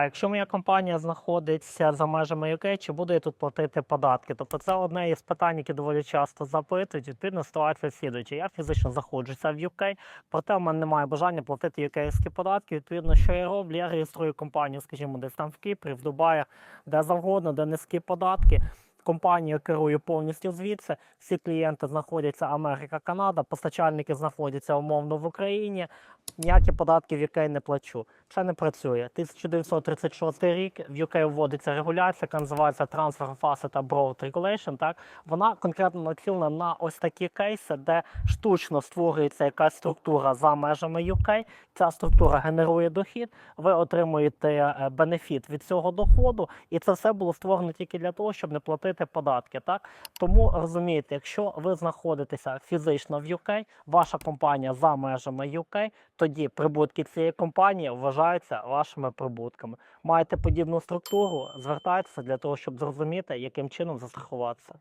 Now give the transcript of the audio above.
А якщо моя компанія знаходиться за межами UK, чи буду я тут платити податки? Тобто це одне із питань, які доволі часто запитують. Відповідно, ситуація слідуюча. Я фізично знаходжуся в UK, проте в мене немає бажання платити юкейські податки. Відповідно, що я роблю? Я реєструю компанію, скажімо, десь там в Кіпрі, в Дубаях, де завгодно, де низькі податки. Компанію керую повністю звідси. Всі клієнти знаходяться Америка, Канада, постачальники знаходяться умовно в Україні. Ніякі податки в UK не плачу. Це не працює. 1936 рік в UK вводиться регуляція, яка називається Transfer of Asset Abroad Regulation. Так вона конкретно націлена на ось такі кейси, де штучно створюється якась структура за межами UK. Ця структура генерує дохід. Ви отримуєте е, бенефіт від цього доходу, і це все було створено тільки для того, щоб не платити податки. Так тому розумієте, якщо ви знаходитеся фізично в UK, ваша компанія за межами UK, тоді прибутки цієї компанії вважаються вашими прибутками. Маєте подібну структуру, звертайтеся для того, щоб зрозуміти, яким чином застрахуватися.